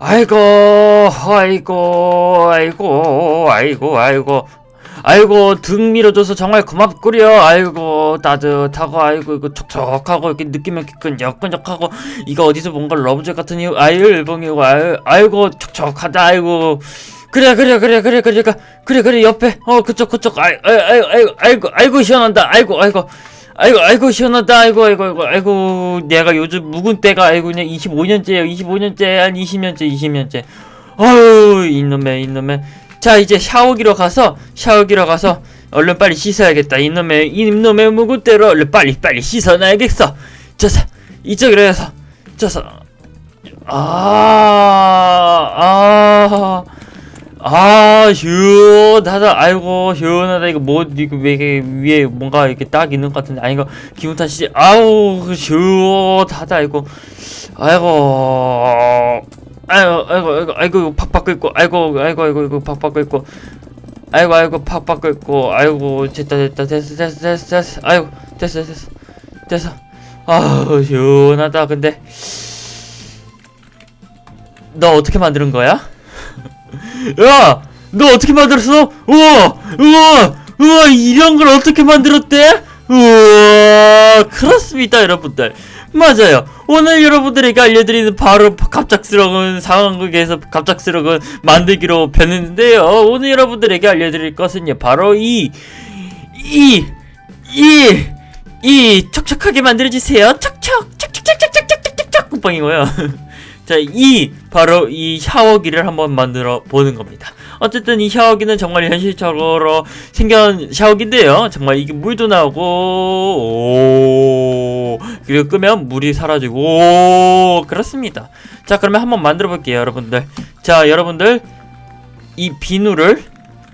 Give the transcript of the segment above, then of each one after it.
아이고, 아이고, 아이고, 아이고, 아이고. 아이고 등 밀어줘서 정말 고맙구려. 아이고 따뜻하고 아이고 이거 촉촉하고 이렇게 느낌이 이렇게 끈적끈적하고 이거 어디서 뭔가 러브젤 같은 이유 아유 일봉이고 아유 아이고 촉촉하다 아이고. 그래 그래 그래 그래 그러니까 그래 그래 옆에. 어 그쪽 그쪽. 아이 아이 아이 아이고 아이고 시원한다. 아이고 아이고. 아이고 아이고 시원하다. 아이고 아이고 아이고. 아이고 내가 요즘 묵은 때가 아이고 그냥 25년째예요. 25년째 한 20년째 20년째. 아유 이놈의 이놈의. 자 이제 샤워기로 가서 샤워기로 가서 얼른 빨리 씻어야겠다. 이놈의 이놈의 묵은 때로 얼른 빨리 빨리 씻어놔야겠어. 저서 이쪽으로 해서 저서. 아아 아 시원하다. 아이고 시원하다. 이거 뭐 이거 왜 위에 뭔가 이렇게 딱 있는 것 같은데. 아니 이거 기분 탓이지? 아우 시원하다. 이거 아이고. 아이고 아이고 아이고 아이고 팍팍 끓고. 아이고 아이고 아이고 이거 팍팍 끓고. 아이고 아이고 팍팍 끓고. 아이고 됐다 됐다. 됐어 됐어 됐어 됐어. 아이고 됐어 됐어 됐어. 아우 시원하다. 근데 너 어떻게 만드는 거야? 야! 너 어떻게 만들었어? 우와! 우와! 우와! 이런 걸 어떻게 만들었대? 우와! 그렇습니다, 여러분들. 맞아요. 오늘 여러분들에게 알려드리는 바로 갑작스러운 상황극에서 갑작스러운 만들기로 변했는데요. 오늘 여러분들에게 알려드릴 것은요, 바로 이, 이, 이, 이, 촉촉하게 만들어주세요. 촉촉, 촉촉촉촉촉촉촉촉 쿠팡이고요. 자, 이 바로 이 샤워기를 한번 만들어 보는 겁니다. 어쨌든 이 샤워기는 정말 현실적으로 생겨난 샤워기인데요. 정말 이게 물도 나오고 오 그리고 끄면 물이 사라지고 오 그렇습니다. 자, 그러면 한번 만들어 볼게요, 여러분들. 자, 여러분들 이 비누를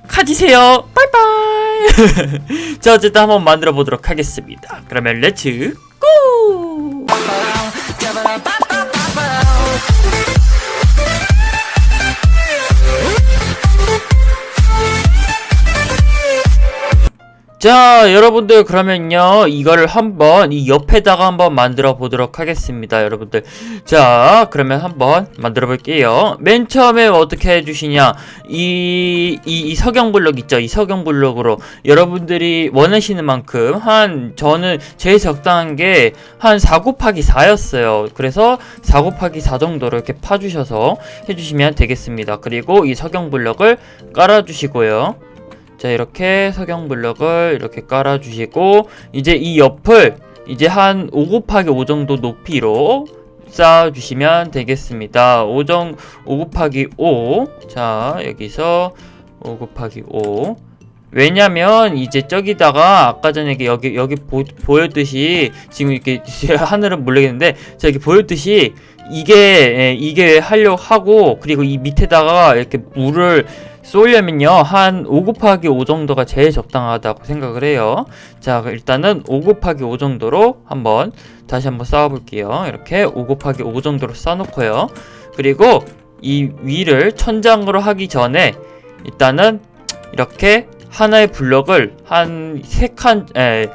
가지세요. 빠이빠이. 자, 어쨌든 한번 만들어 보도록 하겠습니다. 그러면 렛츠 고! Thank you. 자, 여러분들 그러면요. 이거를 한번 이 옆에다가 한번 만들어 보도록 하겠습니다, 여러분들. 자, 그러면 한번 만들어 볼게요. 맨 처음에 어떻게 해 주시냐? 이, 이, 이 석영 블록 있죠? 이 석영 블록으로 여러분들이 원하시는 만큼 한 저는 제일 적당한 게 한 4 곱하기 4였어요. 그래서 4 곱하기 4 정도로 이렇게 파 주셔서 해 주시면 되겠습니다. 그리고 이 석영 블록을 깔아 주시고요. 자 이렇게 석영 블럭을 이렇게 깔아주시고 이제 이 옆을 이제 한 5 곱하기 5 정도 높이로 쌓아주시면 되겠습니다. 5 정, 5 곱하기 5 자 여기서 5 곱하기 5 왜냐면 이제 저기다가 아까 전에 여기 여기 보, 보였듯이 지금 이렇게 하늘은 모르겠는데 자 여기 보였듯이 이게 예, 이게 하려고 하고 그리고 이 밑에다가 이렇게 물을 쏠려면요 한 5 곱하기 5 정도가 제일 적당하다고 생각을 해요. 자 일단은 5 곱하기 5 정도로 한번 다시 한번 쌓아 볼게요. 이렇게 5 곱하기 5 정도로 쌓아 놓고요. 그리고 이 위를 천장으로 하기 전에 일단은 이렇게 하나의 블럭을 한 세칸세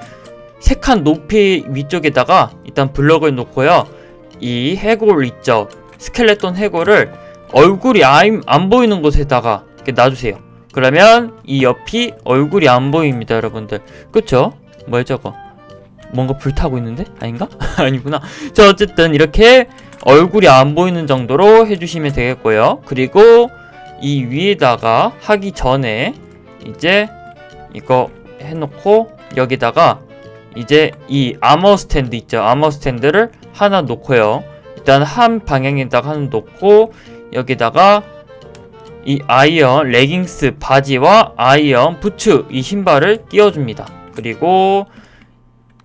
칸 높이 위쪽에다가 일단 블럭을 놓고요. 이 해골 있죠? 스켈레톤 해골을 얼굴이 안, 안 보이는 곳에다가 이렇게 놔주세요. 그러면 이 옆이 얼굴이 안 보입니다, 여러분들. 그쵸? 뭐야 저거? 뭔가 불타고 있는데? 아닌가? 아니구나. 자, 어쨌든 이렇게 얼굴이 안 보이는 정도로 해주시면 되겠고요. 그리고 이 위에다가 하기 전에 이제 이거 해놓고 여기다가 이제 이 아머 스탠드 있죠? 아머 스탠드를 하나 놓고요. 일단 한 방향에다가 하나 놓고 여기다가 이 아이언 레깅스 바지와 아이언 부츠 이 신발을 끼워줍니다. 그리고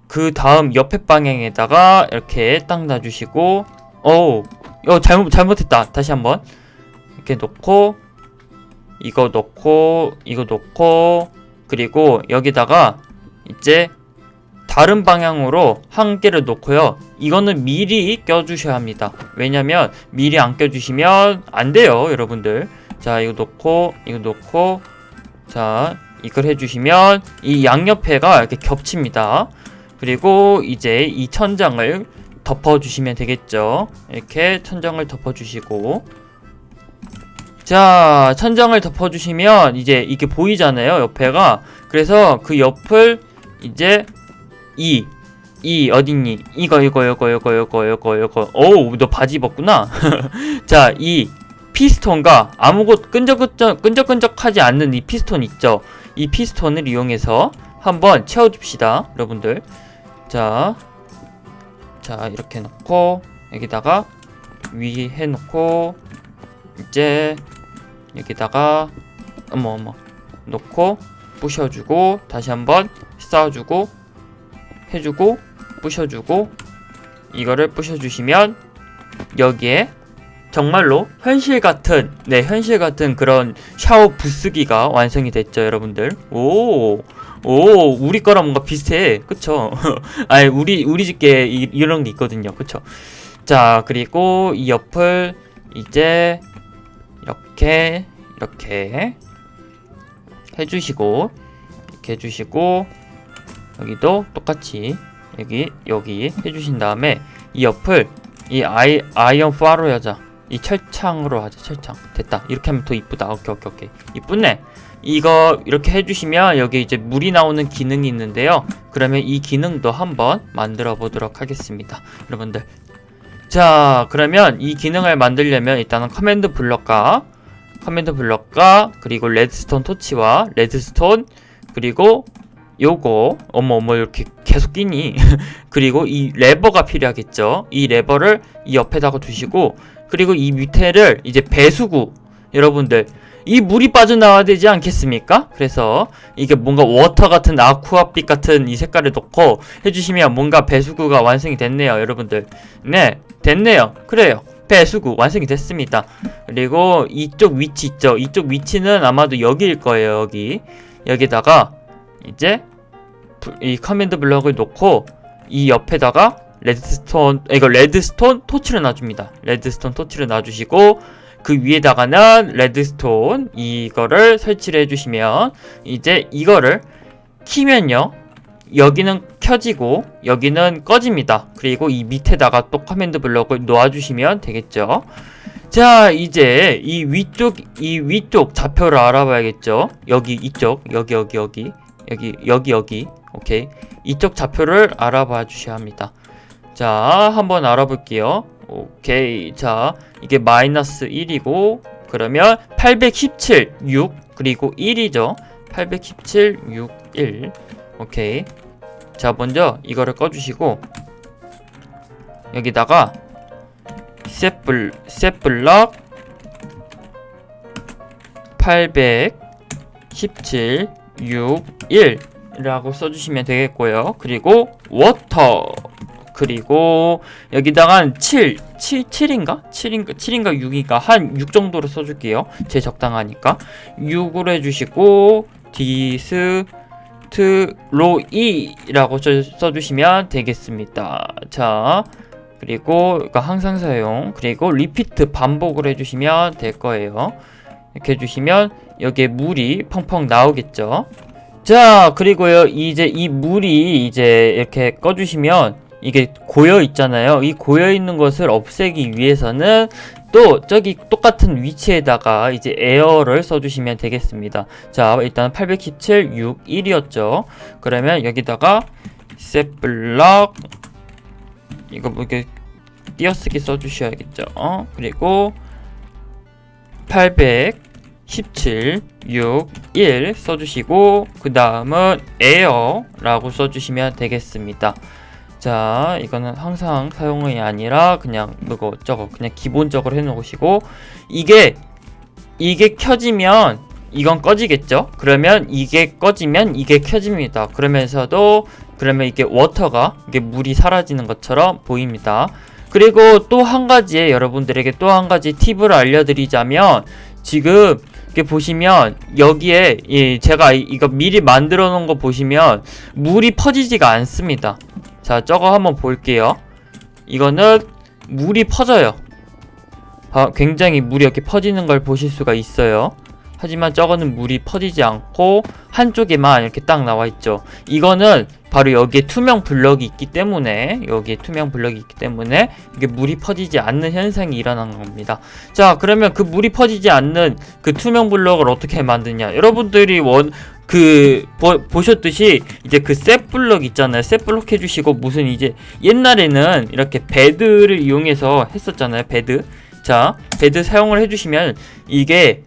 그 다음 옆에 방향에다가 이렇게 딱 놔주시고 어우 어 잘못 잘못했다 다시 한번 이렇게 놓고 이거 놓고 이거 놓고 그리고 여기다가 이제 다른 방향으로 한 개를 놓고요. 이거는 미리 껴주셔야 합니다. 왜냐면 미리 안 껴주시면 안 돼요, 여러분들. 자, 이거 놓고 이거 놓고 자, 이걸 해주시면 이 양옆에가 이렇게 겹칩니다. 그리고 이제 이 천장을 덮어주시면 되겠죠. 이렇게 천장을 덮어주시고 자, 천장을 덮어주시면 이제 이게 보이잖아요, 옆에가. 그래서 그 옆을 이제 이, 이 어딨니? 이거, 이거, 이거, 이거, 이거, 이거, 이거. 어우, 너 바지 입었구나. 자, 이 피스톤과 아무것 끈적끈적, 끈적끈적하지 않는 이 피스톤 있죠? 이 피스톤을 이용해서 한번 채워줍시다, 여러분들. 자, 자, 이렇게 놓고, 여기다가 위 해놓고, 이제 여기다가 어머 어머 놓고 부셔주고 다시 한번 쌓아주고 해주고 부셔주고 이거를 부셔주시면 여기에 정말로 현실 같은 네 현실 같은 그런 샤워 부스기가 완성이 됐죠 여러분들 오 오, 우리 거랑 뭔가 비슷해. 그쵸? 아니, 우리, 우리 집게 이, 이런 게 있거든요. 그쵸? 자, 그리고 이 옆을 이제 이렇게 이렇게 해주시고 이렇게 해주시고 여기도 똑같이 여기 여기 해주신 다음에 이 옆을 이 아이 아이언 파로 하자 이 철창으로 하자 철창. 됐다. 이렇게 하면 더 이쁘다. 오케이 오케이 오케이. 이쁘네. 이거 이렇게 해주시면 여기 이제 물이 나오는 기능이 있는데요. 그러면 이 기능도 한번 만들어 보도록 하겠습니다. 여러분들. 자 그러면 이 기능을 만들려면 일단은 커맨드 블럭과 커맨드 블럭과 그리고 레드스톤 토치와 레드스톤 그리고 요거 어머 어머 이렇게 계속 끼니. 그리고 이 레버가 필요하겠죠. 이 레버를 이 옆에다가 두시고 그리고 이 밑에를 이제 배수구. 여러분들 이 물이 빠져나와야 되지 않겠습니까? 그래서 이게 뭔가 워터 같은 아쿠아빛 같은 이 색깔을 넣고 해주시면 뭔가 배수구가 완성이 됐네요 여러분들. 네 됐네요. 그래요. 배수구 완성이 됐습니다. 그리고 이쪽 위치 있죠? 이쪽 위치는 아마도 여기일 거예요 여기. 여기다가 이제 부- 이 커맨드 블럭을 놓고 이 옆에다가 레드스톤 이거 레드스톤 토치를 놔줍니다. 레드스톤 토치를 놔주시고 그 위에다가는 레드스톤 이거를 설치를 해주시면 이제 이거를 키면요. 여기는 켜지고 여기는 꺼집니다. 그리고 이 밑에다가 또 커맨드 블럭을 놓아주시면 되겠죠. 자 이제 이 위쪽 이 위쪽 좌표를 알아봐야겠죠. 여기 이쪽 여기 여기 여기 여기 여기 여기 오케이? 이쪽 좌표를 알아봐 주셔야 합니다. 자 한번 알아볼게요. 오케이. 자 이게 마이너스 1이고 그러면 817 6 그리고 1이죠. 817 6 1 오케이. 자 먼저 이거를 꺼주시고 여기다가 셋블 셋블럭 817 6 1 이라고 써주시면 되겠고요. 그리고 워터 그리고 여기다가 7 7 7인가 7인가 7인가 6인가 한 6 정도로 써줄게요. 제 적당하니까 6으로 해주시고 디스 트로이라고 써- 써주시면 되겠습니다. 자, 그리고 그러니까 항상 사용 그리고 리피트 반복을 해주시면 될 거예요. 이렇게 해주시면 여기에 물이 펑펑 나오겠죠. 자, 그리고요 이제 이 물이 이제 이렇게 꺼주시면 이게 고여 있잖아요. 이 고여 있는 것을 없애기 위해서는 또 저기 똑같은 위치에다가 이제 에어를 써주시면 되겠습니다. 자, 일단 817, 6, 1이었죠. 그러면 여기다가 셋블럭 이거 뭐 이렇게 띄어쓰기 써주셔야겠죠. 어? 그리고 817, 6, 1 써주시고 그 다음은 에어라고 써주시면 되겠습니다. 자, 이거는 항상 사용이 아니라 그냥 이거 저거 그냥 기본적으로 해놓으시고 이게 이게 켜지면 이건 꺼지겠죠? 그러면 이게 꺼지면 이게 켜집니다. 그러면서도 그러면 이게 워터가 이게 물이 사라지는 것처럼 보입니다. 그리고 또 한 가지 여러분들에게 또 한 가지 팁을 알려드리자면 지금 이렇게 보시면 여기에 이 제가 이- 이거 미리 만들어 놓은 거 보시면 물이 퍼지지가 않습니다. 자, 저거 한번 볼게요. 이거는 물이 퍼져요. 아, 굉장히 물이 이렇게 퍼지는 걸 보실 수가 있어요. 하지만 저거는 물이 퍼지지 않고 한쪽에만 이렇게 딱 나와 있죠. 이거는 바로 여기에 투명 블럭이 있기 때문에 여기에 투명 블럭이 있기 때문에 이게 물이 퍼지지 않는 현상이 일어난 겁니다. 자 그러면 그 물이 퍼지지 않는 그 투명 블럭을 어떻게 만드냐? 여러분들이 원 그 보셨듯이 이제 그셋 블럭 있잖아요. 셋 블럭 해주시고 무슨 이제 옛날에는 이렇게 베드를 이용해서 했었잖아요. 베드. 자 베드 사용을 해주시면 이게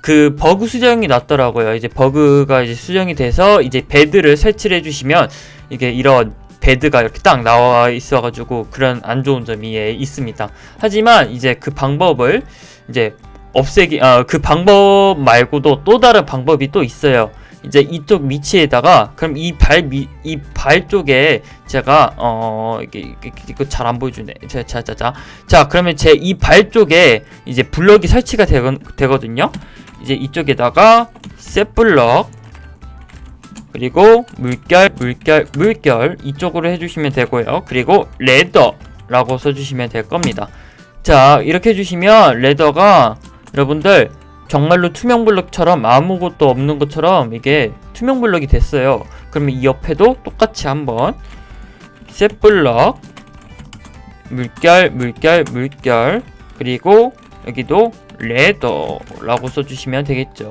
그 버그 수정이 났더라고요 이제 버그가 이제 수정이 돼서 이제 베드를 설치를 해주시면 이게 이런 베드가 이렇게 딱 나와 있어가지고 그런 안 좋은 점이 예, 있습니다 하지만 이제 그 방법을 이제 없애기 아 그 방법 말고도 또 다른 방법이 또 있어요. 이제 이쪽 위치에다가 그럼 이발이발 쪽에 제가 어 이게 이거 잘 안 보여주네. 자자자자. 자 그러면 제 이 발 쪽에 이제 블럭이 설치가 되건, 되거든요. 이제 이쪽에다가 셋 블럭 그리고 물결 물결 물결 이쪽으로 해주시면 되고요. 그리고 레더라고 써주시면 될 겁니다. 자 이렇게 해주시면 레더가 여러분들 정말로 투명 블럭처럼 아무것도 없는 것처럼 이게 투명 블럭이 됐어요. 그러면 이 옆에도 똑같이 한번 셋 블럭 물결 물결 물결 그리고 여기도 레더라고 써주시면 되겠죠.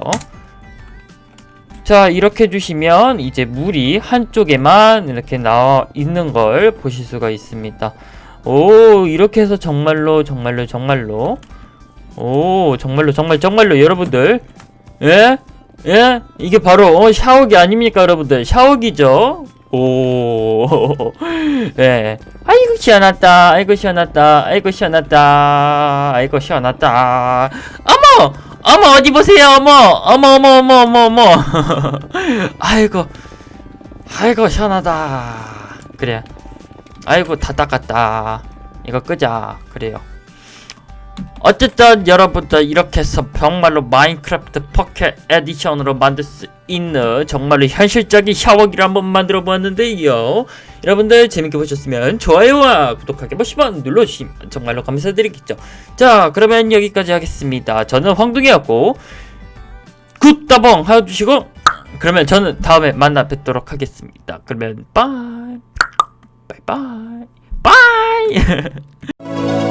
자 이렇게 해주시면 이제 물이 한쪽에만 이렇게 나와 있는 걸 보실 수가 있습니다. 오 이렇게 해서 정말로 정말로 정말로 오 정말로 정말 정말로 여러분들 예? 예? 이게 바로 어, 샤워기 아닙니까 여러분들 샤워기죠 오. 예. 아이고 시원하다. 아이고 시원하다. 아이고 시원하다. 아이고 시원하다. 어머! 어머 어디 보세요? 어머! 어머 어머 어머 어머 어머. 아이고. 아이고 시원하다. 그래 아이고 다 닦았다. 이거 끄자. 그래요 어쨌든 여러분들 이렇게 해서 정말로 마인크래프트 포켓 에디션으로 만들 수 있는 정말로 현실적인 샤워기를 한번 만들어 보았는데요. 여러분들 재밌게 보셨으면 좋아요와 구독하기 한 번씩만 눌러주시면 정말로 감사드리겠죠. 자 그러면 여기까지 하겠습니다. 저는 황둥이였고 굿다봉 해주시고 그러면 저는 다음에 만나 뵙도록 하겠습니다. 그러면 빠이 바이바이 바이